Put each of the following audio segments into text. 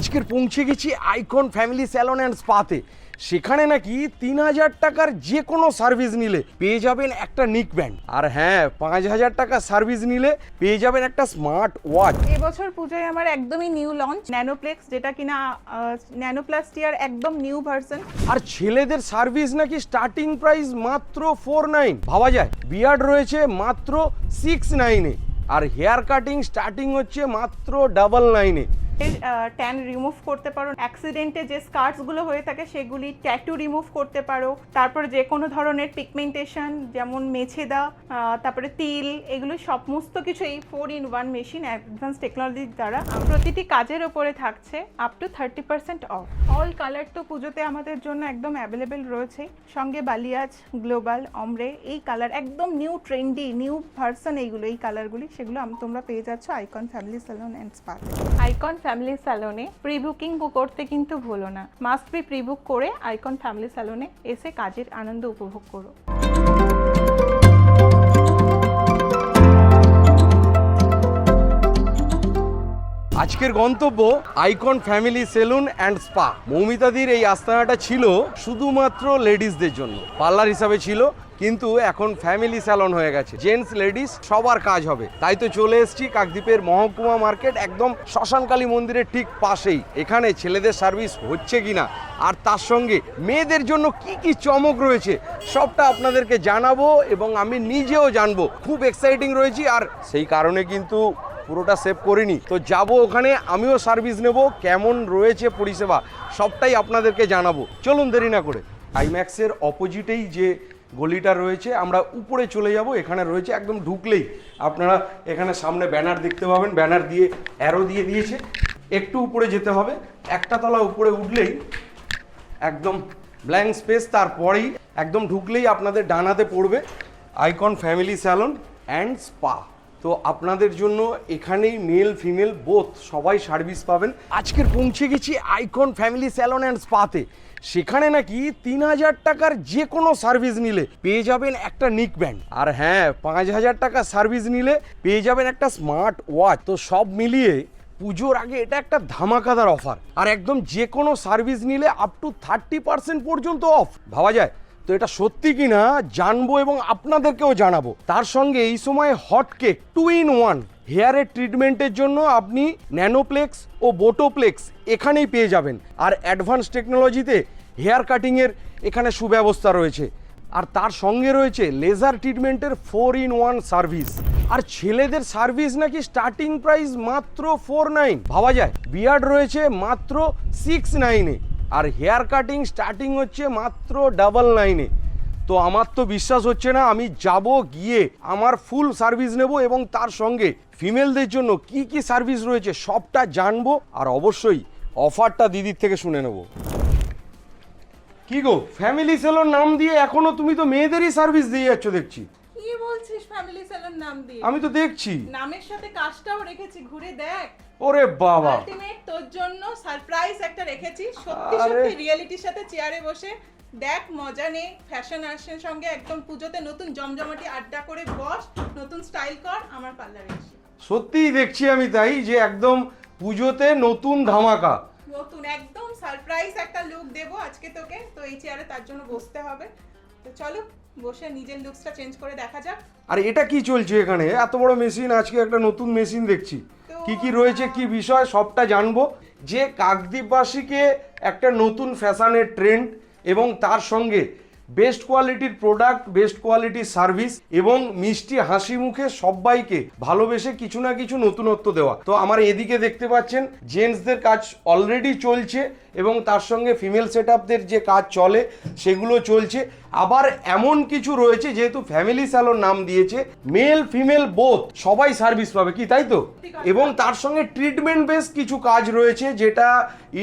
আজকের পৌঁছে গেছি আইকন ফ্যামিলি স্যালন অ্যান্ড স্পাতে। সেখানে নাকি তিন হাজার টাকার যে কোনো সার্ভিস নিলে পেয়ে যাবেন একটা নিক ব্যান্ড। আর হ্যাঁ পাঁচ হাজার টাকা সার্ভিস নিলে পেয়ে যাবেন একটা স্মার্ট ওয়াচ। এবছর পুজোয় আমার একদমই নিউ লঞ্চ ন্যানোপ্লেক্স যেটা কিনা ন্যানোপ্লাস্টিয়ার একদম নিউ ভার্সন। আর ছেলেদের সার্ভিস নাকি স্টার্টিং প্রাইস মাত্র ফোর নাইন। ভাবা যায় বিয়ার্ড রয়েছে মাত্র সিক্স নাইনে। আর হেয়ার কাটিং স্টার্টিং হচ্ছে মাত্র ডাবল নাইনে। ট্যান রিমুভ করতে পারো। অ্যাক্সিডেন্টে যে স্কার্টসগুলো হয়ে থাকে, সেগুলি ট্যাটু রিমুভ করতে পারো। তারপর যে কোনো ধরনের পিগমেন্টেশন যেমন মেছেদা তারপরে তিল, এগুলো সমস্ত কিছু এই four in one machine advance টেকনোলজির দ্বারা প্রতিটি কাজের ওপরে থাকছে up to thirty percent off all colour তো পুজোতে আমাদের জন্য একদম অ্যাভেলেবেল রয়েছে। সঙ্গে বালিয়াজ গ্লোবাল অমরে এই কালার একদম নিউ ট্রেন্ডি নিউ ভার্সন এইগুলো, এই কালারগুলি সেগুলো তোমরা পেয়ে যাচ্ছ Icon family salon and spa Icon family স্যালনে pre booking করতে কিন্তু ভুলো না। মাস্ট বি প্রি বুক করে আইকন ফ্যামিলি স্যালনে এসে কাজের আনন্দ উপভোগ করো। আজকের গন্তব্য Icon family salon and spa মৌমিতাদির এই আস্তানাটা ছিল শুধুমাত্র লেডিসদের জন্য। পার্লার হিসাবে ছিল কিন্তু এখন ফ্যামিলি স্যালন হয়ে গেছে। জেন্টস লেডিস সবার কাজ হবে। তাই তো চলে এসেছি কাকদ্বীপের মহকুমা মার্কেট একদম শ্মশানকালী মন্দিরের ঠিক পাশেই। এখানে ছেলেদের সার্ভিস হচ্ছে কিনা? আর তার সঙ্গে মেয়েদের জন্য কি কি চমক রয়েছে, সবটা আপনাদেরকে জানাব এবং আমি নিজেও জানব। খুব এক্সাইটিং রয়েছি আর সেই কারণে কিন্তু পুরোটা সেভ করিনি। তো যাব ওখানে, আমিও সার্ভিস নেব। কেমন রয়েছে পরিষেবা, সবটাই আপনাদেরকে জানাব। চলুন দেরি না করে। আইম্যাক্সের অপোজিটেই যে গলিটা রয়েছে, আমরা উপরে চলে যাব, এখানে রয়েছে, একদম ঢুকলেই আপনারা এখানে সামনে ব্যানার দেখতে পাবেন, ব্যানার দিয়ে অ্যারো দিয়ে দিয়েছে, একটু উপরে যেতে হবে, একটা তলা উপরে উঠলেই একদম ব্ল্যাঙ্ক স্পেস তারপরেই একদম ঢুকলেই আপনাদের ডানাতে পড়বে icon family salon and spa তো আপনাদের জন্য এখানেই মেল ফিমেল বোথ সবাই সার্ভিস পাবেন। আজকের পৌঁছে গেছি আইকন ফ্যামিলি স্যালন অ্যান্ড স্পাতে সেখানে নাকি তিন হাজার টাকার যে কোনো সার্ভিস নিলে পেয়ে যাবেন একটা নিক ব্যান্ড আর হ্যাঁ পাঁচ হাজার টাকা সার্ভিস নিলে পেয়ে যাবেন একটা স্মার্ট ওয়াচ তো সব মিলিয়ে পুজোর আগে এটা একটা ধামাকাদার অফার আর একদম যে কোনো সার্ভিস নিলে আপ টু থার্টি পার্সেন্ট পর্যন্ত অফ ভাবা যায়? তো এটা সত্যি কি না জানব এবং আপনাদেরকেও জানাব। তার সঙ্গে এই সময় hot cake two in one হেয়ারের ট্রিটমেন্টের জন্য আপনি ন্যানোপ্লেক্স ও বোটোপ্লেক্স এখানেই পেয়ে যাবেন। আর অ্যাডভান্স টেকনোলজিতে হেয়ার কাটিংয়ের এখানে সুব্যবস্থা রয়েছে। আর তার সঙ্গে রয়েছে লেজার ট্রিটমেন্টের ফোর ইন ওয়ান সার্ভিস। আর ছেলেদের সার্ভিস নাকি স্টার্টিং প্রাইস মাত্র ফোর নাইন ভাবা যায়, বিয়ার্ড রয়েছে মাত্র সিক্স নাইনে আর হেয়ার কাটিং স্টার্টিং হচ্ছে মাত্র ডাবল নাইনে তো আমার তো বিশ্বাস হচ্ছে না আমি যাব গিয়ে আমার ফুল সার্ভিস নেব এবং তার সঙ্গে ফিমেলদের জন্য কি কি সার্ভিস রয়েছে সবটা জানব আর অবশ্যই অফারটা দিদির থেকে শুনে নেব। কি গো ফ্যামিলি সেলোর নাম দিয়ে এখনও তুমি তো মেয়েদেরই সার্ভিস দিয়ে যাচ্ছ দেখছি। কি বলছিস ফ্যামিলি স্যালন নাম দিয়ে? আমি তো দেখছি। নামের সাথে কাজটাও রেখেছি ঘুরে দেখ। ওরে বাবা। আলটিমেট তোর জন্য সারপ্রাইজ একটা রেখেছি সত্যি সত্যি রিয়েলিটির সাথে চেয়ারে বসে দেখ মজা নে। ফ্যাশন আর্টের সঙ্গে একদম পুজোতে নতুন জমজমাটি আড্ডা করে বস নতুন স্টাইল কর আমার পার্লারে এসে সত্যিই দেখছি আমি তাই যে একদম পুজোতে নতুন ধামাকা। নতুন একদম সারপ্রাইজ একটা লুক দেবো আজকে তোকে। তো এই চেয়ারে তার জন্য বসতে হবে। তো চলো বসে নিজের লুকসটা চেঞ্জ করে দেখা যাক। আর এটা কি চলছে এখানে? এত বড় মেশিন আজকে একটা নতুন মেশিন দেখছি। কি কি রয়েছে কি বিষয় সবটা জানব। যে কাকদ্বীপবাসীকে একটা নতুন ফ্যাশনের ট্রেন্ড এবং তার সঙ্গে বেস্ট কোয়ালিটির প্রোডাক্ট বেস্ট কোয়ালিটির সার্ভিস এবং মিষ্টি হাসি মুখে সবাইকে ভালোবেসে কিছু না কিছু নতুনত্ব দেওয়া। তো আমার এদিকে দেখতে পাচ্ছেন জেন্টসদের কাজ অলরেডি চলছে এবং তার সঙ্গে ফিমেল সেট যে কাজ চলে, সেগুলো চলছে। আবার এমন কিছু রয়েছে যেহেতু ফ্যামিলি স্যালোর নাম দিয়েছে মেল ফিমেল বোথ সবাই সার্ভিস পাবে, কি তাই তো? এবং তার সঙ্গে ট্রিটমেন্ট বেস কিছু কাজ রয়েছে যেটা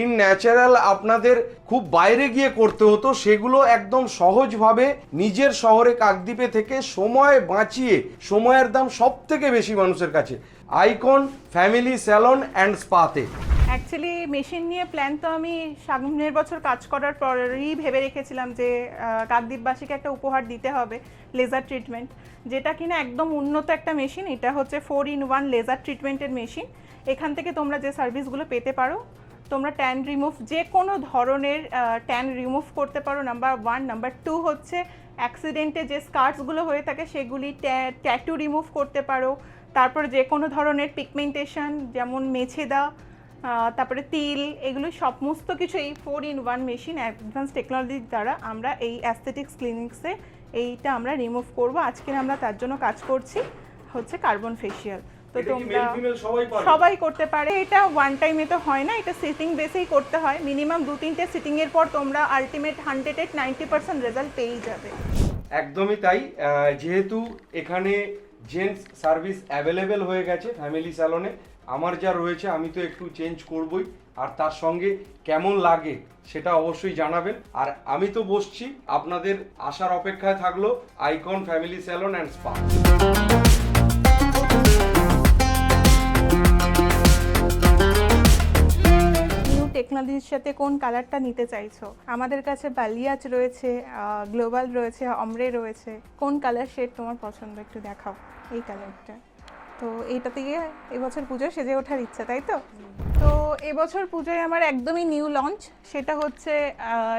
ইন ন্যাচারাল আপনাদের খুব বাইরে গিয়ে করতে হতো, সেগুলো একদম সহজভাবে নিজের শহরে কাকদ্বীপে থেকে সময় বাঁচিয়ে, সময়ের দাম সব থেকে বেশি মানুষের কাছে। আইকন ফ্যামিলি স্যালন অ্যান্ড স্পাতে অ্যাকচুয়ালি মেশিন নিয়ে প্ল্যান তো আমি সামনের বছর কাজ করার পরেই ভেবে রেখেছিলাম যে কাকদ্বীপবাসীকে একটা উপহার দিতে হবে লেজার ট্রিটমেন্ট যেটা কিনা একদম উন্নত একটা মেশিন এটা হচ্ছে ফোর ইন ওয়ান লেজার ট্রিটমেন্টের মেশিন এখান থেকে তোমরা যে সার্ভিসগুলো পেতে পারো, তোমরা ট্যান রিমুভ যে কোনো ধরনের ট্যান রিমুভ করতে পারো। নাম্বার ওয়ান নাম্বার টু হচ্ছে অ্যাক্সিডেন্টে যে স্কার্টসগুলো হয়ে থাকে, সেগুলি ট্যাটু রিমুভ করতে পারো। তারপর যে কোনো ধরনের পিগমেন্টেশন যেমন মেছেদা তারপরে তিল এগুলো সমস্ত কিছু এই four in one machine advance টেকনোলজির দ্বারা আমরা এই অ্যাস্থেটিক্স ক্লিনিক্সে এইটা আমরা রিমুভ করব। আজকে আমরা তার জন্য কাজ করছি হচ্ছে কার্বন ফেশিয়াল তো তোমরা সবাই করতে পারে। এটা ওয়ান টাইমে তো হয় না এটা সিটিং বেসেই করতে হয়। মিনিমাম দু তিনটে সিটিংয়ের পর তোমরা ultimate hundred ninety percent result পেয়েই যাবে। একদমই তাই। যেহেতু এখানে জেন্টস সার্ভিস অ্যাভেলেবেল হয়ে গেছে ফ্যামিলি স্যালনে আমার যা রয়েছে আমি তো একটু চেঞ্জ করবই, আর তার সঙ্গে কেমন লাগে সেটা অবশ্যই জানাবেন। আর আমি তো বসছি, আপনাদের আসার অপেক্ষায় থাকল Icon family salon and spa টেকনোলজির সাথে কোন কালারটা নিতে চাইছো? আমাদের কাছে বালিয়াজ রয়েছে গ্লোবাল রয়েছে অমরে রয়েছে। কোন কালার শেড তোমার পছন্দ? একটু দেখাও এই কালারটা তো এইটা থেকে এবছর পুজো সেজে ওঠার ইচ্ছা, তাই তো? তো এবছর পুজোয় আমার একদমই নিউ লঞ্চ সেটা হচ্ছে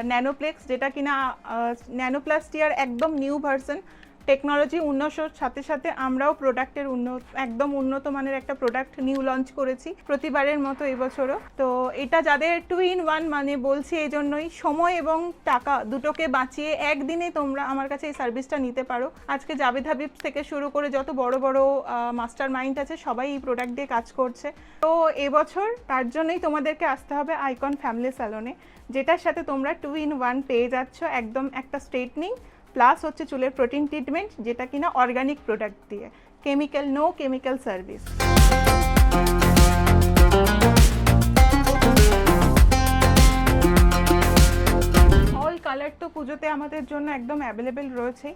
ন্যানোপ্লেক্স যেটা কিনা ন্যানোপ্লাস্টিয়ার একদম নিউ ভার্সন টেকনোলজি উন্নতর সাথে সাথে আমরাও প্রোডাক্টের উন্নত, একদম উন্নত মানের একটা প্রোডাক্ট নিউ লঞ্চ করেছি প্রতিবারের মতো এবছরও তো এটা যাদের টু ইন ওয়ান মানে বলছি এই জন্যই সময় এবং টাকা দুটোকে বাঁচিয়ে একদিনে তোমরা আমার কাছে এই সার্ভিসটা নিতে পারো। আজকে জাবেদ হাবিব থেকে শুরু করে যত বড় বড় মাস্টার মাইন্ড আছে সবাই এই প্রোডাক্ট দিয়ে কাজ করছে। তো এবছর তার জন্যই তোমাদেরকে আসতে হবে আইকন ফ্যামিলি স্যালনে যেটার সাথে তোমরা টু ইন ওয়ান পেয়ে যাচ্ছ। একদম একটা স্ট্রেটনিং প্লাস হচ্ছে চুলের প্রোটিন ট্রিটমেন্ট, যেটা কিনা অর্গানিক প্রোডাক্ট দিয়ে। Chemical no chemical service all colour তো পুজোতে আমাদের জন্য একদম অ্যাভেলেবেল রয়েছে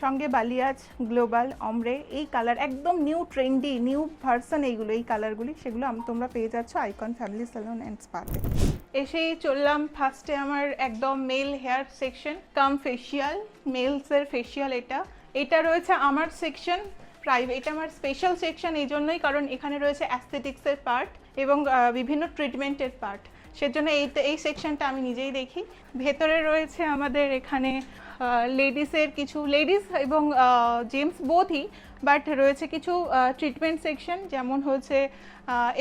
সঙ্গে বালিয়াজ, গ্লোবাল, অমরে, এই কালার একদম নিউ ট্রেন্ডি নিউ ভার্সন এইগুলো, এই কালারগুলি সেগুলো তোমরা পেয়ে যাচ্ছ আইকন ফ্যামিলি স্যালন অ্যান্ড স্পাতে এসেই চললাম ফার্স্টে আমার একদম male hair section cum facial মেলসের facial এটা। এটা রয়েছে আমার সেকশন প্রাইভেট এটা আমার স্পেশাল সেকশন এই জন্যই, কারণ এখানে রয়েছে অ্যাস্থেটিক্সের পার্ট এবং বিভিন্ন ট্রিটমেন্টের পার্ট সেজন্য এই এই সেকশনটা আমি নিজেই দেখি। ভেতরে রয়েছে আমাদের এখানে লেডিসের কিছু লেডিস এবং জেন্টস বোথই বাট রয়েছে কিছু ট্রিটমেন্ট সেকশন যেমন হচ্ছে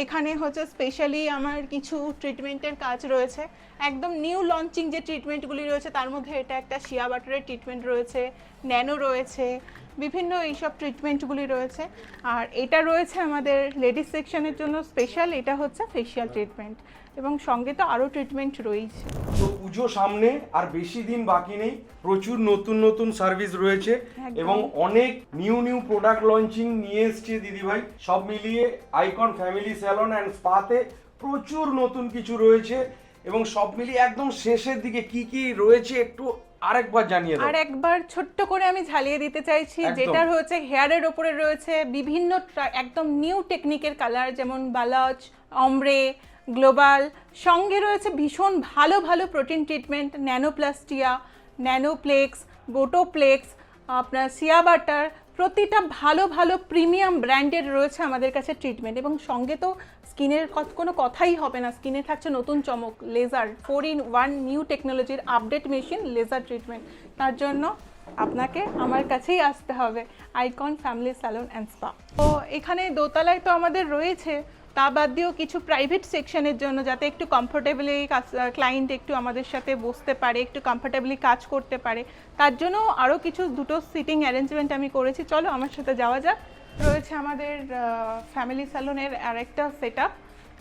এখানে হচ্ছে স্পেশালি আমার কিছু ট্রিটমেন্টের কাজ রয়েছে। একদম নিউ লঞ্চিং যে ট্রিটমেন্টগুলি রয়েছে, তার মধ্যে এটা একটা শিয়া বাটারের ট্রিটমেন্ট রয়েছে ন্যানো রয়েছে, বিভিন্ন এইসব ট্রিটমেন্টগুলি রয়েছে। আর এটা রয়েছে আমাদের লেডিস সেকশনের জন্য স্পেশাল এটা হচ্ছে ফেশিয়াল ট্রিটমেন্ট এবং সঙ্গে তো আরও ট্রিটমেন্ট রয়েছে। তো পুজো সামনে আর বেশি দিন বাকি নেই প্রচুর নতুন নতুন সার্ভিস রয়েছে এবং অনেক নিউ নিউ প্রোডাক্ট লঞ্চিং নিয়ে এসছে দিদিভাই। সব মিলিয়ে আইকন ফ্যামিলি স্যালন অ্যান্ড স্পাতে প্রচুর নতুন কিছু রয়েছে এবং সব মিলিয়ে একদম শেষের দিকে কি কি রয়েছে একটু আরেকবার জানিয়ে দাও। আর একবার ছোট্ট করে আমি ঝালিয়ে দিতে চাইছি যেটা হচ্ছে হেয়ারের ওপরে রয়েছে বিভিন্ন একদম নিউ টেকনিকের কালার যেমন বালাজ অমরে গ্লোবাল। সঙ্গে রয়েছে ভীষণ ভালো ভালো protein treatment, nanoplastia, nanoplex, botoplex, আপনার সিয়া বাটার, প্রতিটা ভালো ভালো প্রিমিয়াম ব্র্যান্ডের রয়েছে আমাদের কাছে ট্রিটমেন্ট। এবং সঙ্গে তো স্কিনের কোনো কথাই হবে না। স্কিনে থাকছে নতুন চমক, laser, four in one new টেকনোলজির আপডেট মেশিন, লেজার ট্রিটমেন্ট। তার জন্য আপনাকে আমার কাছেই আসতে হবে। Icon, family salon and spa. তো এখানে দোতলায় তো আমাদের রয়েছে তা বাদ দিয়েও কিছু প্রাইভেট সেকশনের জন্য যাতে একটু কমফোর্টেবলি ক্লায়েন্ট একটু আমাদের সাথে বসতে পারে, একটু কমফোর্টেবলি কাজ করতে পারে। তার জন্য আরও কিছু দুটো সিটিং অ্যারেঞ্জমেন্ট আমি করেছি। চলো আমার সাথে যাওয়া যাক। রয়েছে আমাদের ফ্যামিলি স্যালনের আরেকটা সেট আপ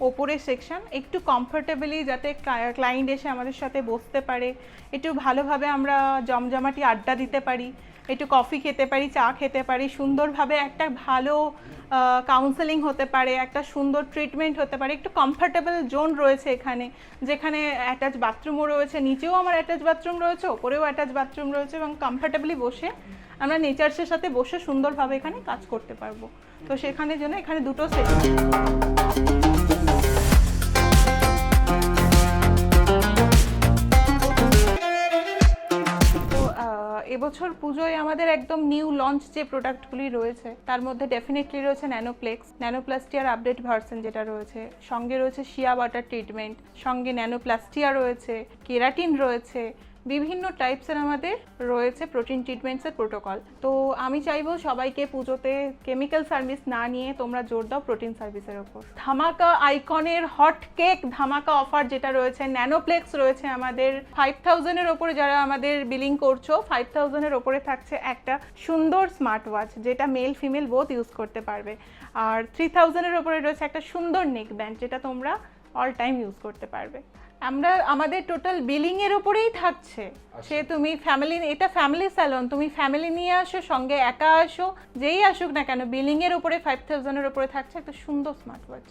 ওপরের সেকশন একটু কমফোর্টেবলি যাতে ক্লায়েন্ট এসে আমাদের সাথে বসতে পারে। একটু ভালোভাবে আমরা জমজমাটি আড্ডা দিতে পারি। একটু কফি খেতে পারি, চা খেতে পারি, সুন্দরভাবে একটা ভালো কাউন্সেলিং হতে পারে, একটা সুন্দর ট্রিটমেন্ট হতে পারে, একটু কমফোর্টেবল জোন রয়েছে এখানে, যেখানে অ্যাটাচ বাথরুমও রয়েছে, নিচেও আমার অ্যাটাচ বাথরুম রয়েছে, ওপরেও অ্যাটাচ বাথরুম রয়েছে এবং কমফোর্টেবলি বসে আমরা নেচার্সের সাথে বসে সুন্দরভাবে এখানে কাজ করতে পারব। তো সেখানে জন্য এখানে দুটো সেকশন এবছর পুজোয় আমাদের একদম নিউ লঞ্চ যে প্রোডাক্টগুলি রয়েছে, তার মধ্যে ডেফিনেটলি রয়েছে ন্যানোপ্লেক্স ন্যানোপ্লাস্টিয়ার আপডেট ভার্সন যেটা রয়েছে, সঙ্গে রয়েছে শিয়া ওয়াটার ট্রিটমেন্ট সঙ্গে ন্যানোপ্লাস্টিয়া রয়েছে কেরাটিন রয়েছে বিভিন্ন টাইপসের আমাদের রয়েছে প্রোটিন ট্রিটমেন্টসের প্রোটোকল তো আমি চাইব সবাইকে পুজোতে কেমিক্যাল সার্ভিস না নিয়ে তোমরা জোর দাও প্রোটিন সার্ভিসের ওপর। ধামাকা আইকনের হট কেক ধামাকা অফার যেটা রয়েছে ন্যানোপ্লেক্স রয়েছে আমাদের। ফাইভ থাউজেন্ডের ওপরে যারা আমাদের বিলিং করছ ফাইভ থাউজেন্ডের ওপরে থাকছে একটা সুন্দর স্মার্ট ওয়াচ যেটা মেল ফিমেল বোথ ইউজ করতে পারবে। আর থ্রি থাউজেন্ডের ওপরে রয়েছে একটা সুন্দর নেক ব্যান্ড যেটা তোমরা অল টাইম ইউজ করতে পারবে। আমরা আমাদের টোটাল বিলিং এর উপরেই থাকছে। সে তুমি ফ্যামিলি এটা ফ্যামিলি স্যালন তুমি ফ্যামিলি নিয়ে আসো সঙ্গে একা আসো যেই আসুক না কেন বিলিং এর উপরে ফাইভ থাউজেন্ডের উপরে থাকছে একটা সুন্দর স্মার্ট ওয়াচ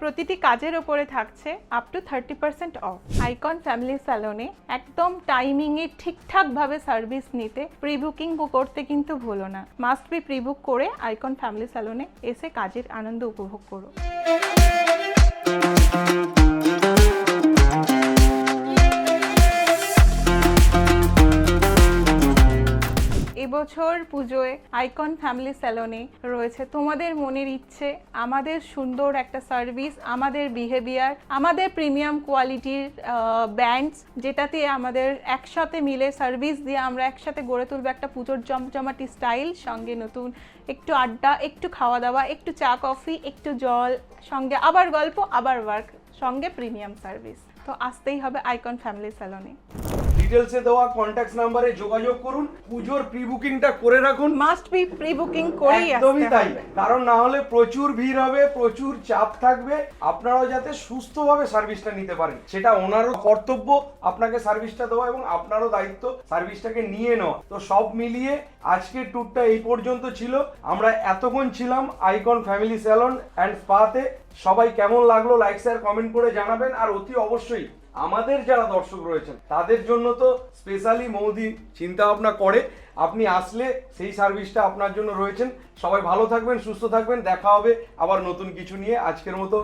প্রতিটি কাজের উপরে থাকছে up to thirty percent off Icon family স্যালনে একদম টাইমিংয়ে ঠিকঠাকভাবে সার্ভিস নিতে প্রি বুকিং করতে কিন্তু ভুলো না। মাস্ট বি প্রি বুক করে আইকন ফ্যামিলি স্যালনে এসে কাজের আনন্দ উপভোগ করো। এবছর পুজোয় আইকন ফ্যামিলি স্যালনে রয়েছে তোমাদের মনের ইচ্ছে, আমাদের সুন্দর একটা সার্ভিস, আমাদের বিহেভিয়ার আমাদের প্রিমিয়াম কোয়ালিটির ব্যান্ডস যেটাতে আমাদের একসাথে মিলে সার্ভিস দিয়ে আমরা একসাথে গড়ে তুলবো একটা পুজোর জমজমাটি স্টাইল সঙ্গে নতুন একটু আড্ডা, একটু খাওয়া দাওয়া, একটু চা কফি একটু জল, সঙ্গে আবার গল্প, আবার ওয়ার্ক সঙ্গে প্রিমিয়াম সার্ভিস তো আসতেই হবে আইকন ফ্যামিলি স্যালনে। ডিটেলসে দেওয়া কন্ট্যাক্ট নাম্বারে যোগাযোগ করুন। পুজোর প্রি বুকিংটা করে রাখুন। মাস্ট বি প্রি বুকিং করেই একদমই তাই। কারণ না হলে প্রচুর ভিড় হবে প্রচুর চাপ থাকবে। আপনারাও যাতে সুস্থভাবে সার্ভিসটা নিতে পারেন। সেটা ওনারও কর্তব্য আপনাকে সার্ভিসটা দেওয়া এবং আপনারও দায়িত্ব সার্ভিসটাকে নিয়ে নেওয়া। তো সব মিলিয়ে আজকের ট্যুরটা এই পর্যন্ত ছিল। আমরা এতক্ষণ ছিলাম আইকন ফ্যামিলি স্যালন অ্যান্ড স্পাতে সবাই কেমন লাগল লাইক শেয়ার কমেন্ট করে জানাবেন। আর অতি অবশ্যই আমাদের যারা দর্শক রয়েছেন, তাদের জন্য তো স্পেশালি মৌদি চিন্তা ভাবনা করে। আপনি আসলে সেই সার্ভিসটা আপনার জন্য রয়েছেন। সবাই ভালো থাকবেন, সুস্থ থাকবেন। দেখা হবে আবার নতুন কিছু নিয়ে আজকের মতো।